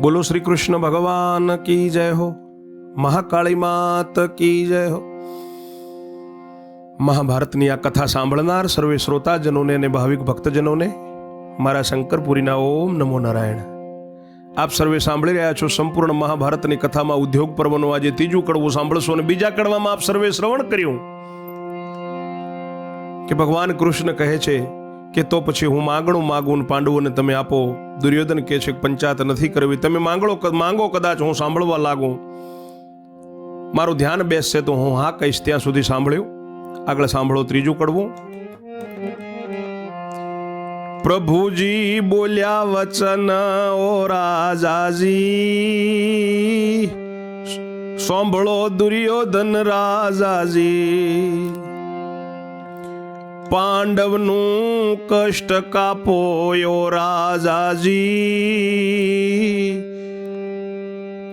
બોલો શ્રી કૃષ્ણ ભગવાન કી જય હો? મહાકાળી માત કી જય હો? મહાભારતની આ કથા સાંભળનાર સર્વે શ્રોતાજનોને અને ભાવિક ભક્તજનોને મારા શંકરપુરીના ઓમ નમો નારાયણ. આપ સર્વે સાંભળી રહ્યા છો સંપૂર્ણ મહાભારતની કથામાં ઉદ્યોગ પર્વનું આજે ત્રીજું કડવું સાંભળશો અને બીજા કડવામાં આપ સર્વે શ્રવણ કર્યું. કે ભગવાન કૃષ્ણ કહે છે કે તો પછી હું માંગણું માગું પાંડવોને તમે આપો. દુર્યોધન કહે છે પંચાયત નથી કરવી. તમે માંગણો માંગો કદાચ હું સાંભળવા લાગું. મારું ધ્યાન બેસશે તો હું હા કહીશ ત્યાં સુધી સાંભળ્યું. આગળ સાંભળો ત્રીજું કડવું. પ્રભુજી બોલ્યા વચન, ઓ રાજાજી. સાંભળો દુર્યોધન રાજાજી. પાંડવનું કષ્ટ કાપોયો રાજાજી.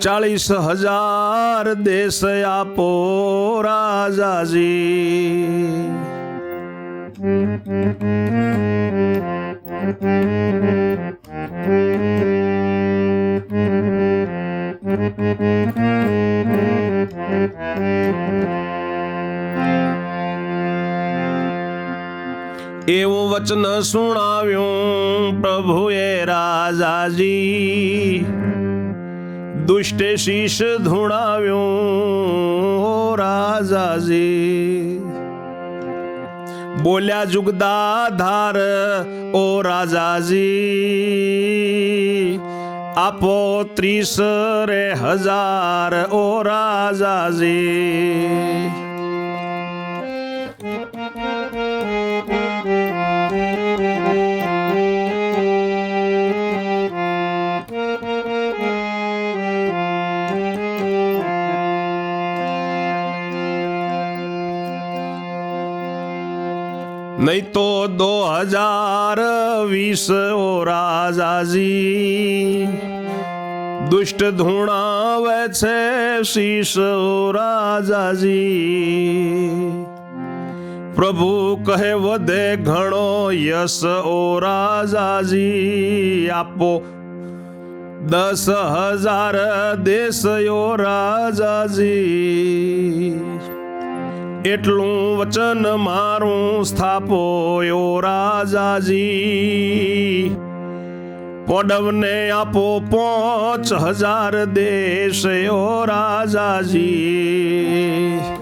ચાલીસ હજાર દેશ આપો રાજાજી. એવું વચન સુણાવ્યું પ્રભુએ રાજાજી. દુષ્ટે શીશ ધૂણાવ્યું રાજાજી. બોલ્યા જુગદા ધાર, ઓ રાજાજી. આપો ત્રીસ રે હજાર, ઓ રાજાજી. નહીં તો દો હજાર વીસ ઓ રાજાજી. દુષ્ટ ધૂણાવે છે શીશ ઓ રાજાજી. પ્રભુ કહે વધે ઘણો યશ ઓ રાજાજી. આપો દસ હજાર દેશ ઓ રાજાજી. એટલું વચન મારું સ્થાપો યો રાજાજી. પોડવને આપો પાંચ હજાર દેશ યો રાજાજી.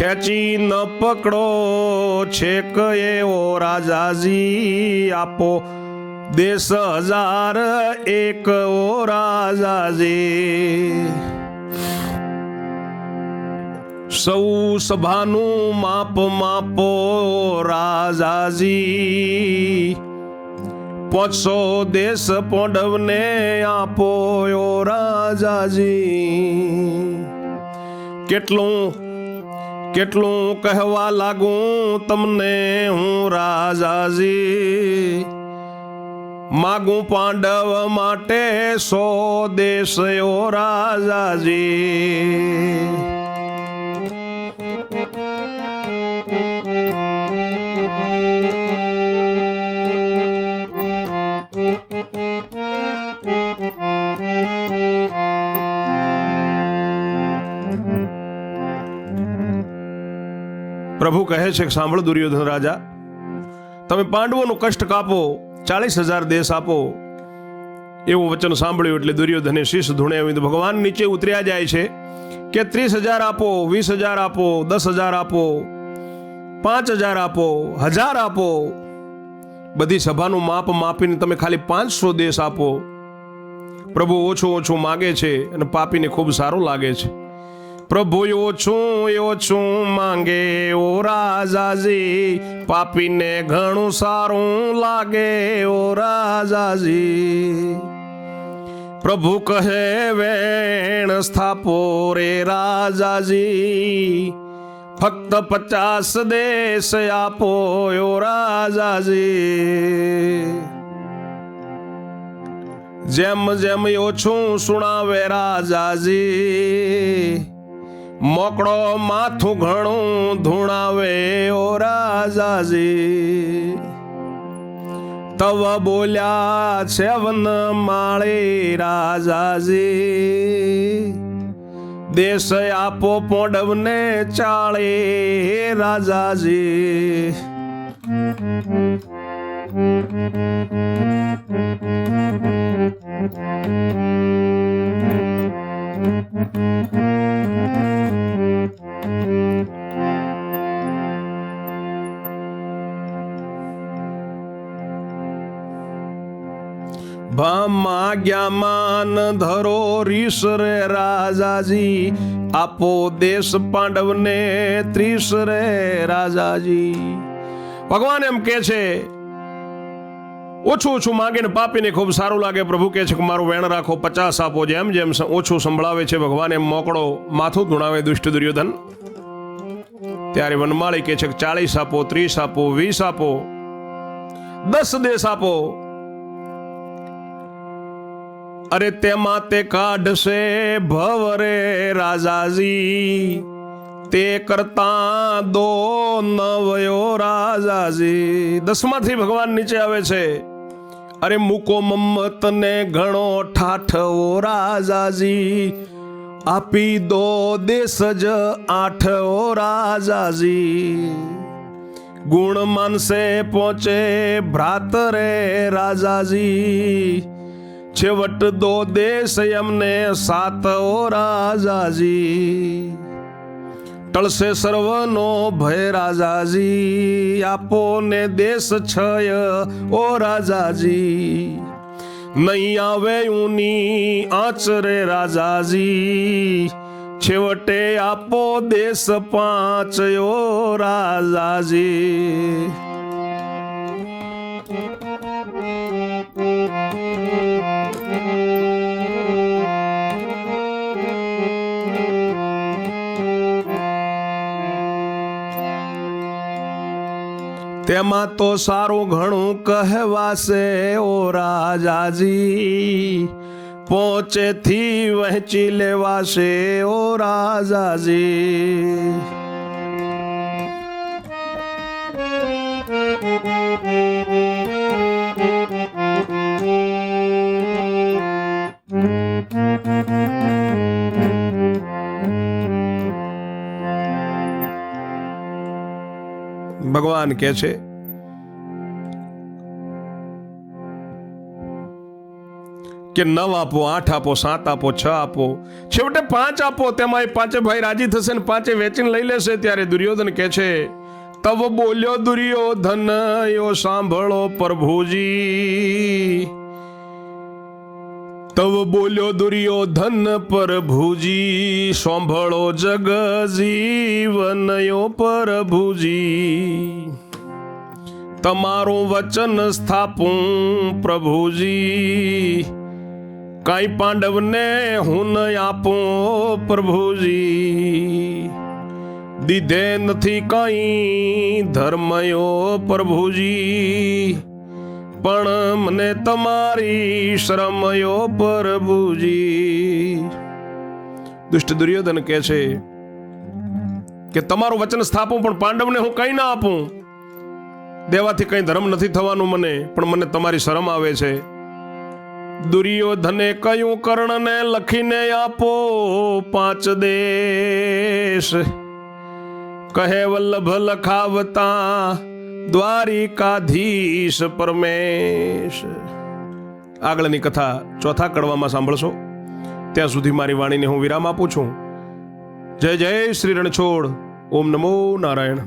ખેંચી ન પકડો, છેક એવો રાજાજી આપો. દેશ હજાર એક ઓ રાજાજી. સૌ સભાનું માપ માપો રાજાજી. પાંચસો દેશ પોડવને આપો રાજાજી. કેટલું કેટલું કહેવા લાગું તમને હું રાજાજી? માગું પાંડવ માટે સો દેશયો રાજાજી. પ્રભુ કહે છે કે સાંભળો દુર્યોધન રાજા, તમે પાંડવોનું કષ્ટ કાપો, ચાલીસ હજાર દેશ આપો. એવું વચન સાંભળ્યું એટલે દુર્યોધને શીશ ધૂણે તો ભગવાન, નીચે ઉતર્યા જાય છે. કે ત્રીસ હજાર આપો, વીસ હજાર આપો, દસ હજાર આપો, પાંચ હજાર આપો હજાર આપો. બધી સભાનું માપ માપીને તમે ખાલી પાંચસો દેશ આપો. પ્રભુ ઓછું ઓછું માગે છે અને પાપીને ખૂબ સારું લાગે છે. પ્રભુ ઓછું ઓછું માંગે, ઓ રાજાજી. પાપીને ઘણું સારું લાગે, ઓ રાજાજી. પ્રભુ કહે, વેણ સ્થાપો રે રાજાજી. ફક્ત પચાસ દેશ આપો યો રાજાજી. જેમ જેમ ઓછું સુણાવે રાજાજી. મોકળો માથું ઘણું ધૂણાવે, ઓ રાજાજી. તવ બોલ્યા, સેવન વન માળે રાજાજી. દેશ આપો પોડવને ચાળે રાજાજી. ભામાગ્યામાન ધરો રીસ રે રાજાજી. આપો દેશ પાંડવને ત્રીસ રે રાજાજી. ભગવાન એમ કે છે, ઓછું ઓછું માંગીને પાપીને ખૂબ સારું લાગે. પ્રભુ કે છે કે મારું વેણ રાખો, પચાસ આપો, જેમ જેમ ઓછું સંભળાવે છે ભગવાન એમ મોકળો, માથું ધૂણાવે દુષ્ટ દુર્યોધન. ત્યારે વનમાળી કહે છે કે ચાલીસ આપો, ત્રીસ આપો, વીસ આપો, દસ દેશ આપો. અરે તેમાં તે કાઢશે ભવરે રાજાજી. તે કરતા દો નવયો રાજાજી. દસમાંથી ભગવાન નીચે આવે છે. અરે મૂકો મમ્મત ને ઘણો ઠાઠવો રાજાજી. આપી દો દેશ જ આઠ ઓ રાજાજી. ગુણ માનસે પહોંચે ભ્રાતરે રાજાજી. છેવટ દો દેશ એમને સાત ઓ રાજાજી. ટળશે સર્વનો ભય રાજાજી. આપો ને દેશ છય ઓ રાજાજી. નહીં આવે ઊની આચરે રાજાજી. છેવટે આપો દેશ પાંચ ઓ રાજાજી. તેમાં તો સારું ઘણું કહેવાશે ઓ રાજાજી. પોચેથી વહેંચી લેવાશે ઓ રાજાજી. ભગવાન કે છે, કે નવ આપો, આઠ આપો, સાત આપો, છ આપો. છેવટે પાંચ આપો, તેમાં પાંચે ભાઈ રાજી થશે ને પાંચે વેચીને લઈ લેશે ત્યારે દુર્યોધન કે છે, તવ બોલ્યો દુર્યોધન, યો સાંભળો પ્રભુજી. તવ બોલ્યો દુર્યોધન પ્રભુજી સાંભળો જગ જીવનયો પ્રભુજી તમારું વચન સ્થાપું પ્રભુજી. કાંઈ પાંડવને હું ન આપું પ્રભુજી. દીધે નથી કાંઈ ધર્મયો પ્રભુજી. પણ મને તમારી શ્રમયો પ્રભુજી દુષ્ટ દુર્યોધન કહે છે કે તમારું વચન સ્થાપું પણ પાંડવને હું કઈ ના આપું. દેવાથી કઈ ધર્મ નથી થવાનું મને, પણ મને તમારી શરમ આવે છે. દુર્યોધને કયું કર્ણને લખીને આપો પાંચ દેશ? કહે વલ્લભ લખાવતા દ્વારિકાધીશ પરમેશ. આગળની કથા ચોથા કડવામાં સાંભળશો. ત્યાં સુધી મારી વાણીને હું વિરામ આપું છું. જય જય શ્રી રણછોડ ઓમ નમો નારાયણ.